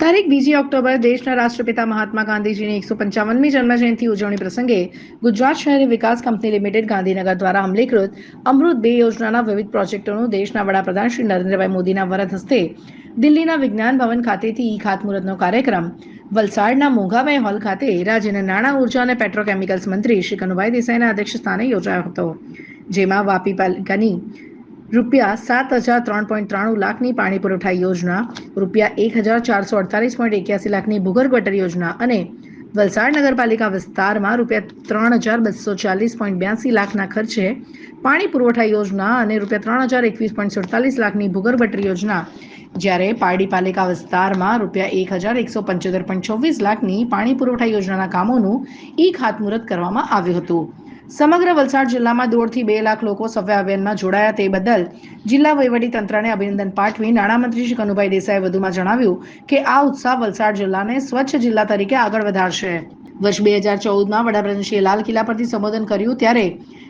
તારીખ બીજી ઓક્ટોબર દેશના રાષ્ટ્રપિતા મહાત્મા ગાંધીજીની એકસો પંચાવનમી જન્મજયંતિ ઉજવણી પ્રસંગે ગુજરાત શહેરી વિકાસ કંપની લિમિટેડ ગાંધીનગર દ્વારા અમલીકૃત અમૃત બે યોજનાના વિવિધ પ્રોજેક્ટોનું દેશના વડાપ્રધાન શ્રી નરેન્દ્રભાઈ મોદીના વરદ હસ્તે દિલ્હીના વિજ્ઞાન ભવન ખાતેથી ઈ ખાતમુહૂર્તનો કાર્યક્રમ, વલસાડના મોંઘાભાઈ હોલ ખાતે રાજ્યના નાણાં, ઊર્જા અને પેટ્રોકેમિકલ્સ મંત્રી શ્રી કનુભાઈ દેસાઈના અધ્યક્ષ સ્થાને યોજાયો હતો, જેમાં વાપી પાલિકાની રૂપિયા સાત હજાર ત્રણ પોઈન્ટ ત્રાણું લાખની પાણી પુરવઠા યોજના, રૂપિયા એક હજાર ચારસો અડતાલીસ પોઈન્ટ એક્યાસી લાખની ભૂગર્ભ ગટર યોજના અને વલસાડ નગરપાલિકા વિસ્તારમાં રૂપિયા ત્રણ હજાર બસો ચાલીસ પોઈન્ટ બ્યાસી લાખના ખર્ચે પાણી પુરવઠા યોજના અને રૂપિયા ત્રણ હજાર એકવીસ પોઈન્ટ સુડતાલીસ લાખની ભૂગર્ભ ગટર યોજના. જ્યારે પારડી પાલિકા વિસ્તારમાં રૂપિયા એક હજાર એકસો પંચોતેર પોઈન્ટ ચોવીસ લાખની પાણી પુરવઠા યોજનાના કામોનું ઈ ખાતમુહૂર્ત કરવામાં આવ્યું હતું. સમગ્ર વલસાડ જિલ્લામાં દોઢથી બે લાખ લોકો સફાઈ અભિયાનમાં જોડાયા તે બદલ જિલ્લા વહીવટી તંત્રને અભિનંદન પાઠવી નાણામંત્રી શ્રી કનુભાઈ દેસાઈએ વધુમાં જણાવ્યું કે આ ઉત્સાહ વલસાડ જિલ્લાને સ્વચ્છ જિલ્લા તરીકે આગળ વધારશે. વર્ષ બે હજાર ચૌદમાં વડાપ્રધાનશ્રીએ લાલ કિલ્લા પરથી સંબોધન કર્યું ત્યારે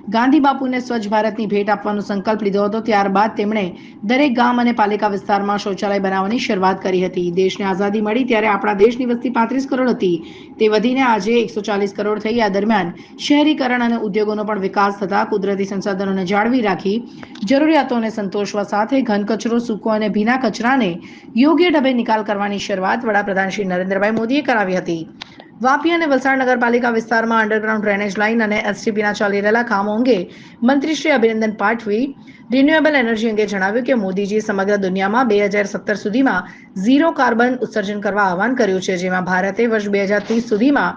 ગાંધી બાપુને સ્વચ્છ ભારતની ભેટ આપવાનો સંકલ્પ લીધો હતો. ત્યારબાદ તેમણે દરેક ગામ અને પાલિકા વિસ્તારમાં શૌચાલય બનાવવાની શરૂઆત કરી હતી. દેશને આઝાદી મળી ત્યારે આપણા દેશની વસ્તી પાંત્રીસ કરોડ હતી. તે વધીને આજે એકસો ચાલીસ કરોડ થઈ. આ દરમિયાન શહેરીકરણ અને ઉદ્યોગોનો પણ વિકાસ થતા કુદરતી સંસાધનોને જાળવી રાખી જરૂરિયાતોને સંતોષવા સાથે ઘન કચરો સૂકો અને ભીના કચરાને યોગ્ય ઢબે નિકાલ કરવાની શરૂઆત વડાપ્રધાન શ્રી નરેન્દ્રભાઈ મોદીએ કરાવી હતી. વાપી અને વલસાડ નગરપાલિકા વિસ્તારમાં અંડરગ્રાઉન્ડ ડ્રેનેજ લાઇન અને એસટીપીના ચાલી રહેલા કામો અંગે મંત્રી શ્રી અભિનંદન પાઠવી રિન્યુએબલ એનર્જી અંગે જણાવ્યું કે મોદીજી સમગ્ર દુનિયામાં બે હજાર સત્તર સુધીમાં ઝીરો કાર્બન ઉત્સર્જન કરવા આહવાન કર્યું છે, જેમાં ભારતે વર્ષ બે હજાર ત્રીસ સુધીમાં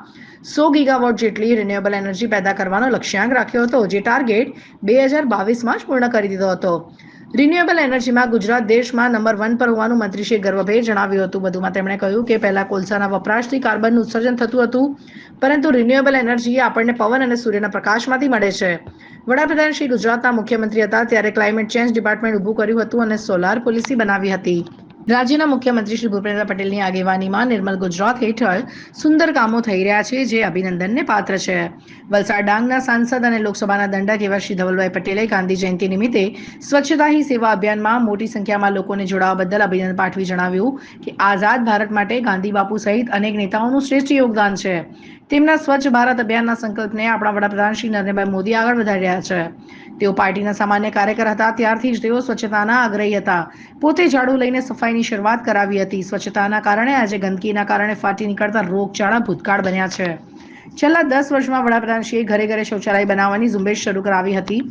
સો ગીગાવોટ જેટલી રિન્યુએબલ એનર્જી પેદા કરવાનો લક્ષ્યાંક રાખ્યો હતો, જે ટાર્ગેટ બે હજાર બાવીસમાં જ પૂર્ણ કરી દીધો હતો. રિન્યુએબલ એનર્જીમાં ગુજરાત દેશમાં નંબર વન પર હોવાનું મંત્રી શ્રી ગર્વભે જણાવ્યું હતું. વધુમાં તેમણે કહ્યું કે પહેલા કોલસાના વપરાશથી કાર્બનનું ઉત્સર્જન થતું હતું, પરંતુ રિન્યુએબલ એનર્જી આપણને પવન અને સૂર્યના પ્રકાશમાંથી મળે છે. વડાપ્રધાન શ્રી ગુજરાતના મુખ્યમંત્રી હતા, ત્યારે ક્લાઇમેટ ચેન્જ ડિપાર્ટમેન્ટ ઊભું કર્યું હતું અને સોલાર પોલિસી બનાવી હતી. રાજ્યના મુખ્યમંત્રી શ્રી ભૂપેન્દ્ર પટેલની આગેવાનીમાં નિર્મલ ગુજરાત હેઠળ સુંદર કામો થઈ રહ્યા છે, જે અભિનંદનને પાત્ર છે. વલસાડ ડાંગના સાંસદ અને લોકસભાના દંડક એવા શ્રી ધવલભાઈ પટેલે ગાંધી જયંતિ નિમિત્તે સ્વચ્છતા હી સેવા અભિયાનમાં મોટી સંખ્યામાં લોકોને જોડાવા બદલ અભિનંદન પાઠવી જણાવ્યું કે આઝાદ ભારત માટે ગાંધી બાપુ સહિત અનેક નેતાઓનું શ્રેષ્ઠ યોગદાન છે. તેમના સ્વચ્છ ભારત અભિયાનના સંકલ્પને આપણા વડાપ્રધાન શ્રી નરેન્દ્રભાઈ મોદી આગળ વધારી રહ્યા છે. તેઓ પાર્ટીના સામાન્ય કાર્યકર હતા, ત્યારથી જ તેઓ સ્વચ્છતાના આગ્રહી હતા. પોતે ઝાડુ લઈને સફાઈની શરૂઆત કરાવી હતી. સ્વચ્છતાના કારણે આજે ગંદકીના કારણે ફાટી નીકળતા રોગચાળા ભૂતકાળ બન્યા છે. છેલ્લા દસ વર્ષમાં વડાપ્રધાનશ્રીએ ઘરે ઘરે શૌચાલય બનાવવાની ઝુંબેશ શરૂ કરાવી હતી.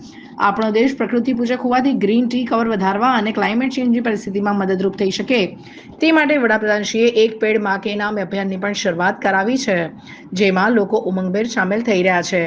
આપણો દેશ પ્રકૃતિ પૂજક હોવાથી ગ્રીન ટી કવર વધારવા અને ક્લાઇમેટ ચેન્જની પરિસ્થિતિમાં મદદરૂપ થઈ શકે. તે માટે વડાપ્રધાનશ્રીએ એક પેડમાં કે નામ અભિયાનની પણ શરૂઆત કરાવી છે, જેમાં લોકો ઉમંગભેર સામેલ થઈ રહ્યા છે.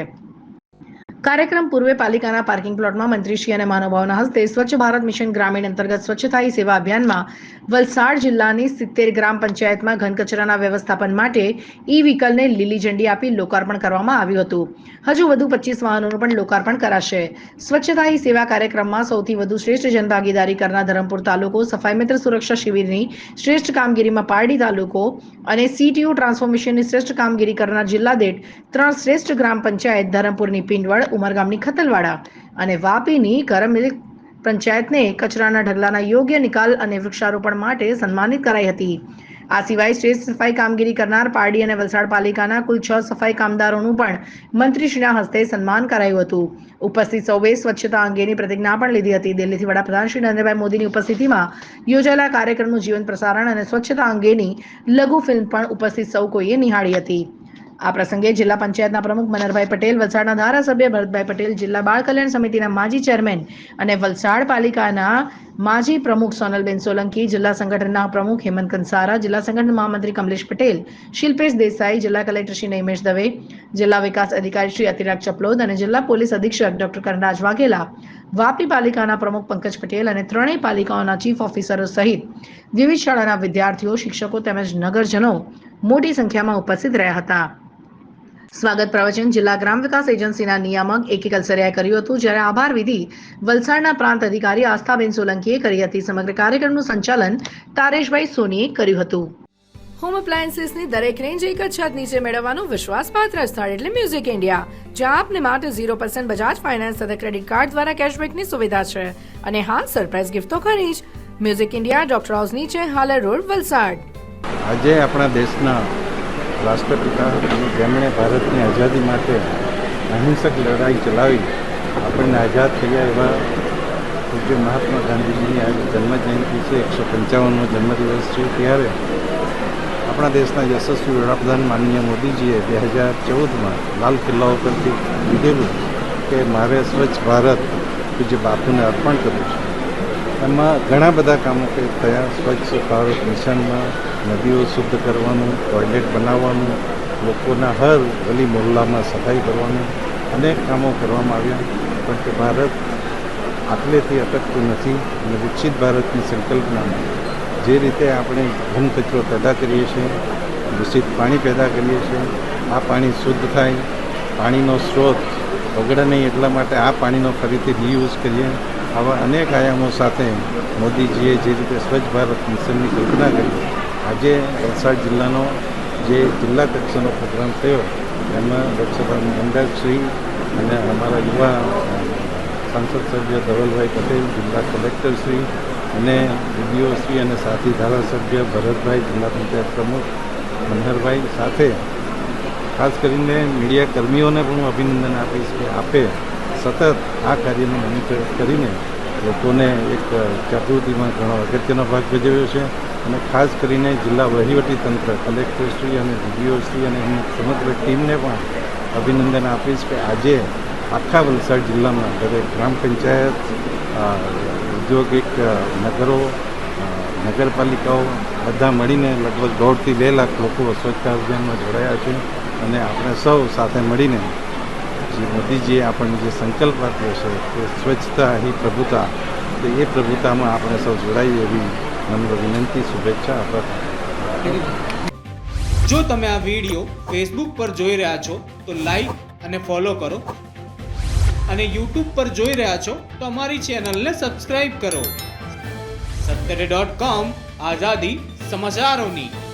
કાર્યક્રમ પૂર્વે પાલિકાના પાર્કિંગ પ્લોટમાં મંત્રીશ્રી અને મહાનુભાવોના હસ્તે સ્વચ્છ ભારત મિશન ગ્રામીણ અંતર્ગત સ્વચ્છતા સેવા અભિયાનમાં વલસાડ જિલ્લાની સિત્તેર ગ્રામ પંચાયતમાં ઘન કચરાના વ્યવસ્થાપન માટે ઈ વ્હીકલને લીલી ઝંડી આપી લોકાર્પણ કરવામાં આવ્યું હતું. હજુ વધુ પચીસ વાહનોનું પણ લોકાર્પણ કરાશે. સ્વચ્છતા સેવા કાર્યક્રમમાં સૌથી વધુ શ્રેષ્ઠ જનભાગીદારી કરનાર ધરમપુર તાલુકો, સફાઈ મિત્ર સુરક્ષા શિબિરની શ્રેષ્ઠ કામગીરીમાં પારડી તાલુકો અને સીટીયુ ટ્રાન્સફોર્મેશનની શ્રેષ્ઠ કામગીરી કરનાર જિલ્લા દીઠ ત્રણ શ્રેષ્ઠ ગ્રામ પંચાયત ધરમપુરની પિંડવડ ઉમરગામની ખતલવાડા અને વાપીની કરમલી પંચાયતને કચરાના ઢગલાના યોગ્ય નિકાલ અને વૃક્ષારોપણ માટે સન્માનિત કરાઈ હતી. આ સિવાય શ્રેષ્ઠ સફાઈ કામગીરી કરનાર પારડી અને વલસાડ પાલિકાના કુલ છ સફાઈ કામદારોનું પણ મંત્રીશ્રીના હસ્તે સન્માન કરાયું હતું. ઉપસ્થિત સૌએ સ્વચ્છતા અંગેની પ્રતિજ્ઞા પણ લીધી હતી. દિલ્હીથી વડાપ્રધાન શ્રી નરેન્દ્રભાઈ મોદીની ઉપસ્થિતિમાં યોજાયેલા કાર્યક્રમનું જીવન પ્રસારણ અને સ્વચ્છતા અંગેની લઘુ ફિલ્મ પણ ઉપસ્થિત સૌ કોઈએ નિહાળી હતી. આ પ્રસંગે જિલ્લા પંચાયતના પ્રમુખ મનરભાઈ પટેલ, વલસાડના ધારાસભ્ય ભરતભાઈ પટેલ, જિલ્લા બાળ કલ્યાણ સમિતિના માજી ચેરમેન અને વલસાડ પાલિકાના માજી પ્રમુખ સોનલબેન સોલંકી, જિલ્લા સંગઠનના પ્રમુખ હેમંત કંસારા, જિલ્લા સંગઠન મહામંત્રી કમલેશ પટેલ, શિલ્પેશ દેસાઈ, જિલ્લા કલેક્ટર શ્રી નૈમેશ દવે, જિલ્લા વિકાસ અધિકારી શ્રી અતિરાગ ચપલોદ અને જિલ્લા પોલીસ અધિક્ષક ડોક્ટર કરણરાજ વાઘેલા, વાપી પાલિકાના પ્રમુખ પંકજ પટેલ અને ત્રણેય પાલિકાઓના ચીફ ઓફિસરો સહિત વિવિધ શાળાના વિદ્યાર્થીઓ, શિક્ષકો તેમજ નગરજનો મોટી સંખ્યામાં ઉપસ્થિત રહ્યા હતા. સ્વાગત પ્રવચન જિલ્લા ગ્રામ વિકાસ એજન્સીના નિયામક એકી કલસરિયાએ કર્યું હતું જ્યારે આભાર વિધિ વલસાડના પ્રાંત અધિકારી આસ્થાબેન સોલંકીએ કરી હતી. સમગ્ર કાર્યક્રમનું સંચાલન તારેશભાઈ સોનીએ કર્યું હતું. હોમ અપ્લાયન્સીસની દરેક રેન્જ એક જ છત નીચે મેળવવાનું વિશ્વાસપાત્ર સ્થળ એટલે મ્યુઝિક ઇન્ડિયા જ્યાં આપને માટે ઝીરો પર્સન્ટ બજાજ ફાઇનાન્સ તથા ક્રેડિટ કાર્ડ દ્વારા કેશબેકની સુવિધા છે. અને હા સરપ્રાઇઝ ગિફ્ટ તો ખરી જ. મ્યુઝિક ઇન્ડિયા ડોક્ટર હાઉસ નીચે હાલર રોડ વલસાડ. આજે આપણા દેશના રાષ્ટ્રપિતા જેમણે ભારતની આઝાદી માટે અહિંસક લડાઈ ચલાવી, આપણને આઝાદ થયા એવા પૂજ્ય મહાત્મા ગાંધીજીની આજે જન્મજયંતિ છે, એકસો પંચાવનનો જન્મદિવસ છે. ત્યારે આપણા દેશના યશસ્વી વડાપ્રધાન માનનીય મોદીજીએ બે હજાર ચૌદમાં લાલ કિલ્લા ઉપરથી કીધેલું કે મારે સ્વચ્છ ભારત, પૂજ્ય બાપુને અર્પણ કર્યું છે. એમાં ઘણા બધા કામો કે થયા સ્વચ્છ ભારત મિશનમાં નદીઓ શુદ્ધ કરવાનું ટોયલેટ બનાવવાનું, લોકોના હર ગલી મોહલ્લામાં સફાઈ કરવાનું, અનેક કામો કરવામાં આવ્યા. પણ કે ભારત આટલેથી અટકતું નથી અને વિકસિત ભારતની સંકલ્પનામાં જે રીતે આપણે ઘન કચરો પેદા કરીએ છીએ, દૂષિત પાણી પેદા કરીએ છીએ, આ પાણી શુદ્ધ થાય, પાણીનો સ્ત્રોત બગડે નહીં એટલા માટે આ પાણીનો ફરીથી રીયુઝ કરીએ. આવા અનેક આયામો સાથે મોદીજીએ જે રીતે સ્વચ્છ ભારત મિશનની કલ્પના કરી, આજે વલસાડ જિલ્લાનો જે જિલ્લા કક્ષાનો પ્રોગ્રામ થયો, એમાં લોકસભાના મંડળશ્રી અને અમારા યુવા સાંસદ સભ્ય ધવલભાઈ પટેલ, જિલ્લા કલેક્ટરશ્રી અને શ્રી અને સાથી ધારાસભ્ય ભરતભાઈ, જિલ્લા પંચાયત પ્રમુખ મનહરભાઈ સાથે ખાસ કરીને મીડિયા કર્મીઓને પણ હું અભિનંદન આપીશ કે આપે સતત આ કાર્યનું મોનિટર કરીને લોકોને એક જાગૃતિમાં ઘણો અગત્યનો ભાગ ભજવ્યો છે અને ખાસ કરીને જિલ્લા વહીવટી તંત્ર કલેક્ટરશ્રી અને ડીડીઓશ્રી અને એમની સમગ્ર ટીમને પણ અભિનંદન આપીશ કે આજે આખા વલસાડ જિલ્લામાં દરેક ગ્રામ પંચાયત ઔદ્યોગિક નગરો નગરપાલિકાઓ બધા મળીને લગભગ દોઢથી બે લાખ લોકો સ્વચ્છતા અભિયાનમાં જોડાયા છે અને આપણે સૌ સાથે મળીને જે મોદીજીએ આપણને જે સંકલ્પ આપ્યો છે કે સ્વચ્છતા હી પ્રભુતા, તો એ પ્રભુતામાં આપણે સૌ જોડાઈએ એવી નમ્ર વિનંતી, શુભેચ્છા આભાર જો તમે આ વીડિયો ફેસબુક પર જોઈ રહ્યા છો, તો લાઈક અને ફોલો કરો. અને યુટ્યુબ પર જોઈ રહ્યા છો, તો અમારી ચેનલને સબસ્ક્રાઇબ કરો. સત્તરે ડોટ કોમ આઝાદી સમાચારોની.